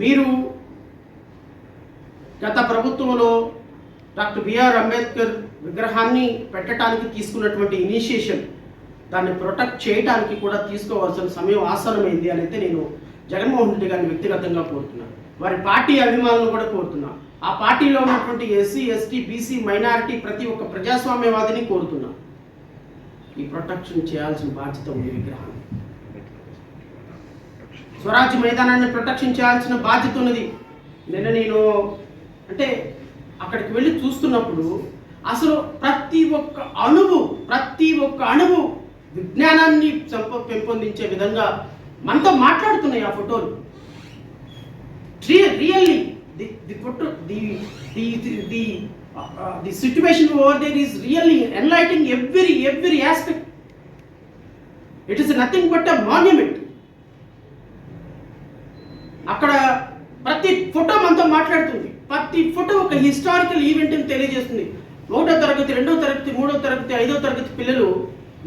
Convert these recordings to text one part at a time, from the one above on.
మీరు గత ప్రభుత్వంలో డాక్టర్ బిఆర్ అంబేద్కర్ విగ్రహాన్ని పెట్టడానికి తీసుకున్నటువంటి ఇనిషియేషన్ దాన్ని ప్రొటెక్ట్ చేయడానికి కూడా తీసుకోవాల్సిన సమయం ఆసనమైంది అని అయితే నేను జగన్మోహన్ రెడ్డి గారిని వ్యక్తిగతంగా కోరుతున్నాను. వారి పార్టీ అభిమానులను కూడా కోరుతున్నాను. ఆ పార్టీలో ఉన్నటువంటి ఎస్సీ ఎస్టీ బీసీ మైనారిటీ ప్రతి ఒక్క ప్రజాస్వామ్యవాదిని కోరుతున్నాను. ఈ ప్రొటెక్షన్ చేయాల్సిన బాధ్యత ఉంది విగ్రహాన్ని స్వరాజ్య మైదానాన్ని ప్రొటెక్షన్ చేయాల్సిన బాధ్యత ఉన్నది. నిన్న నేను అంటే అక్కడికి వెళ్ళి చూస్తున్నప్పుడు అసలు ప్రతి ఒక్క అణువు ప్రతి ఒక్క అణువు విజ్ఞానాన్ని పెంపొందించే విధంగా మనతో మాట్లాడుతున్నాయి ఆ ఫోటోలు. Really the the photo the the the situation over there is really enlightening every every aspect it is nothing but a monument అక్కడ ప్రతి ఫోటో మనతో మాట్లాడుతుంది. ప్రతి ఫోటో ఒక హిస్టారికల్ ఈవెంట్ని తెలియజేస్తుంది. ఒకటో తరగతి రెండో తరగతి మూడో తరగతి ఐదో తరగతి పిల్లలు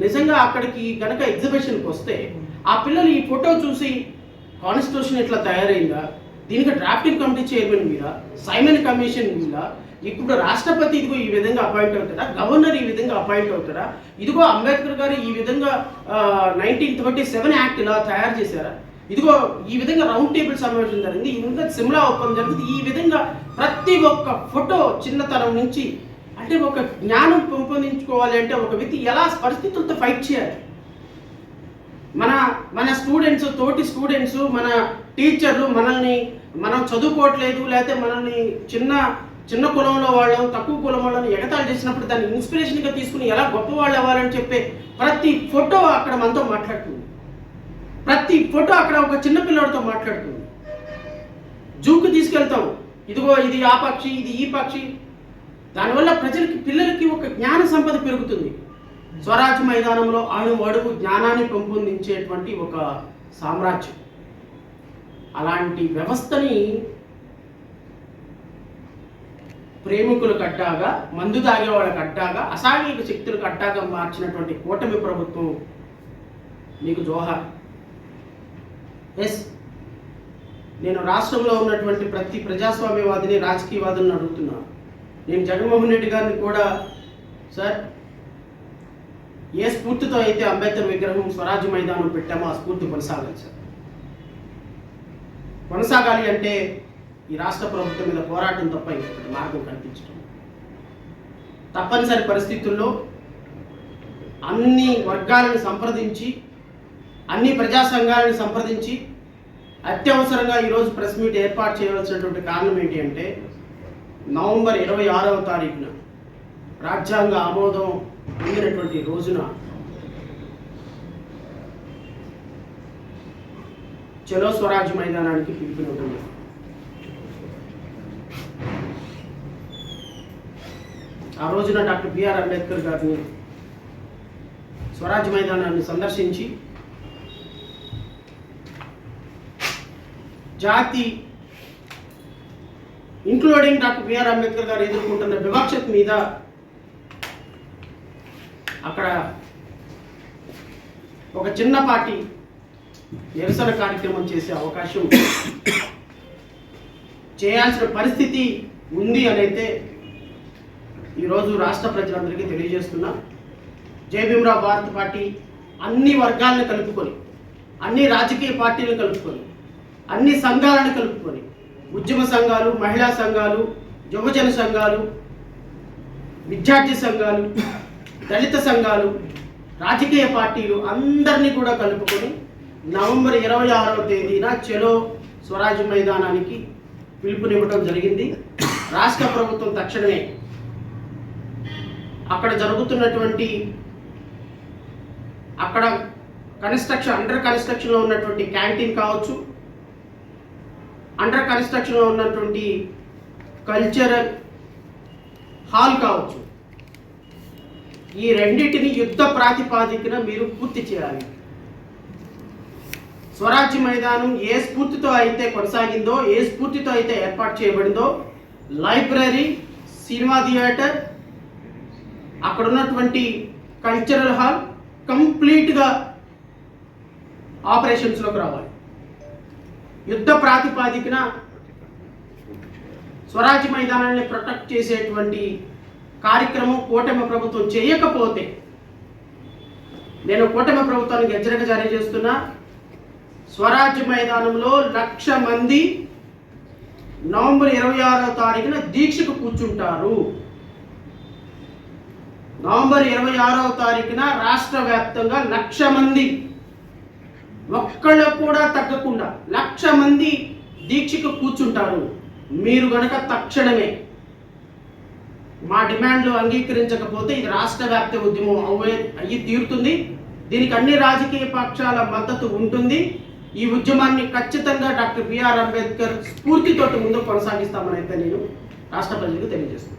నిజంగా అక్కడికి గనక ఎగ్జిబిషన్కి వస్తే ఆ పిల్లలు ఈ ఫోటో చూసి కాన్స్టిట్యూషన్ ఇట్లా తయారైందా? దీనికి డ్రాఫ్టింగ్ కమిటీ చైర్మన్ మీద సైమన్ కమిషన్ మీద ఇప్పుడు రాష్ట్రపతి ఇదిగో ఈ విధంగా అపాయింట్ అవుతారా గవర్నర్ ఈ విధంగా అపాయింట్ అవుతారా ఇదిగో అంబేద్కర్ గారు ఈ విధంగా నైన్టీన్ థర్టీ సెవెన్ యాక్ట్ ఇలా తయారు చేశారా? ఇదిగో ఈ విధంగా రౌండ్ టేబుల్ సమావేశం జరిగింది. ఈ విధంగా సిమ్లా ఒప్పందం జరిగింది. ఈ విధంగా ప్రతి ఒక్క ఫోటో చిన్నతనం నుంచి అంటే ఒక జ్ఞానం పెంపొందించుకోవాలి అంటే ఒక వ్యక్తి ఎలా పరిస్థితులతో ఫైట్ చేయాలి? మన మన స్టూడెంట్స్ తోటి స్టూడెంట్స్ మన టీచర్లు మనల్ని మనం చదువుకోవట్లేదు లేకపోతే మనల్ని చిన్న చిన్న కులంలో వాళ్ళం తక్కువ కులం వాళ్ళని ఎగతాళి చేసినప్పుడు దాన్ని ఇన్స్పిరేషన్గా తీసుకుని ఎలా గొప్ప వాళ్ళు అవ్వాలని చెప్పే ప్రతి ఫోటో అక్కడ మనతో మాట్లాడుతుంది. ప్రతి ఫోటో అక్కడ ఒక చిన్న పిల్లడితో మాట్లాడుతుంది. జూకు తీసుకెళ్తాం. ఇదిగో ఇది ఆ పక్షి ఇది ఈ పక్షి. దానివల్ల ప్రజలకి పిల్లలకి ఒక జ్ఞాన సంపద పెరుగుతుంది. స్వరాజ్య మైదానంలో అణు అడుగు జ్ఞానాన్ని పెంపొందించేటువంటి ఒక సామ్రాజ్యం. అలాంటి వ్యవస్థని ప్రేమికులకు అడ్డాగా మందు తాగే వాళ్ళకి అడ్డాగా అసాంఘిక శక్తులకు అడ్డాగా మార్చినటువంటి కూటమి ప్రభుత్వం మీకు జోహార్. ఎస్ నేను రాష్ట్రంలో ఉన్నటువంటి ప్రతి ప్రజాస్వామ్యవాదిని రాజకీయవాదులను అడుగుతున్నాను. నేను జగన్మోహన్ రెడ్డి గారిని కూడా సార్ ఏ స్ఫూర్తితో అయితే అంబేద్కర్ విగ్రహం స్వరాజ్య మైదానం పెట్టామో ఆ స్ఫూర్తి కొనసాగాలి సార్. కొనసాగాలి అంటే ఈ రాష్ట్ర ప్రభుత్వం మీద పోరాటం తప్ప ఇంకొకటి మార్గం కనిపించడం. తప్పనిసరి పరిస్థితుల్లో అన్ని వర్గాలను సంప్రదించి అన్ని ప్రజా సంఘాలను సంప్రదించి అత్యవసరంగా ఈరోజు ప్రెస్ మీట్ ఏర్పాటు చేయవలసినటువంటి కారణం ఏంటి అంటే నవంబర్ ఇరవై ఆరవ తారీఖున రాజ్యాంగ ఆమోదం పొందినటువంటి రోజున చలో స్వరాజ్య మైదానానికి పిలుపునివ్వండి ఆ రోజున డాక్టర్ బిఆర్ అంబేద్కర్ గారిని స్వరాజ్య మైదానాన్ని సందర్శించి జాతి ఇంక్లూడింగ్ డాక్టర్ బిఆర్ అంబేద్కర్ గారు ఎదుర్కొంటున్న వివక్షత మీద అక్కడ ఒక చిన్నపాటి నిరసన కార్యక్రమం చేసే అవకాశం చేయాల్సిన పరిస్థితి ఉంది అని అయితే ఈరోజు రాష్ట్ర ప్రజలందరికీ తెలియజేస్తున్నా. జయభీమరా భారత్ పార్టీ అన్ని వర్గాలను కలుపుకొని అన్ని రాజకీయ పార్టీలను కలుపుకొని అన్ని సంఘాలను కలుపుకొని ఉద్యమ సంఘాలు మహిళా సంఘాలు యువజన సంఘాలు విద్యార్థి సంఘాలు దళిత సంఘాలు రాజకీయ పార్టీలు అందరినీ కూడా కలుపుకొని నవంబర్ ఇరవై ఆరవ తేదీన చెలో స్వరాజ్య మైదానానికి పిలుపునివ్వడం జరిగింది. రాష్ట్ర ప్రభుత్వం తక్షణమే అక్కడ జరుగుతున్నటువంటి అక్కడ కన్స్ట్రక్షన్ అండర్ కన్స్ట్రక్షన్లో ఉన్నటువంటి క్యాంటీన్ కావచ్చు అండర్ కన్స్ట్రక్షన్లో ఉన్నటువంటి కల్చరల్ హాల్ కావచ్చు. ఈ రెండింటిని యుద్ధ ప్రాతిపాదికన మీరు పూర్తి చేయాలి. స్వరాజ్య మైదానం ఏ స్ఫూర్తితో అయితే కొనసాగిందో ఏ స్ఫూర్తితో అయితే ఏర్పాటు చేయబడిందో లైబ్రరీ సినిమా థియేటర్ అక్కడ ఉన్నటువంటి కల్చరల్ హాల్ కంప్లీట్గా ఆపరేషన్స్లోకి రావాలి. యుద్ధ ప్రాతిపాదికన స్వరాజ్య మైదానాన్ని ప్రొటెక్ట్ చేసేటువంటి కార్యక్రమం కూటమి ప్రభుత్వం చేయకపోతే నేను కూటమి ప్రభుత్వానికి హెచ్చరిక జారీ చేస్తున్నా. స్వరాజ్య మైదానంలో లక్ష మంది నవంబర్ ఇరవై ఆరో తారీఖున దీక్షకు కూర్చుంటారు. నవంబర్ ఇరవై ఆరవ తారీఖున రాష్ట్ర వ్యాప్తంగా లక్ష మంది. ఒక్కళ్ళు కూడా తగ్గకుండా లక్ష మంది దీక్షకు కూర్చుంటారు. మీరు గనక తక్షణమే మా డిమాండ్లు అంగీకరించకపోతే ఇది రాష్ట్ర వ్యాప్త ఉద్యమం అవ్వే అయ్యి తీరుతుంది. దీనికి అన్ని రాజకీయ పక్షాల మద్దతు ఉంటుంది. ఈ ఉద్యమాన్ని ఖచ్చితంగా డాక్టర్ బిఆర్ అంబేద్కర్ స్ఫూర్తితోటి ముందు కొనసాగిస్తామని అయితే నేను రాష్ట్ర ప్రజలకు తెలియజేస్తున్నాను.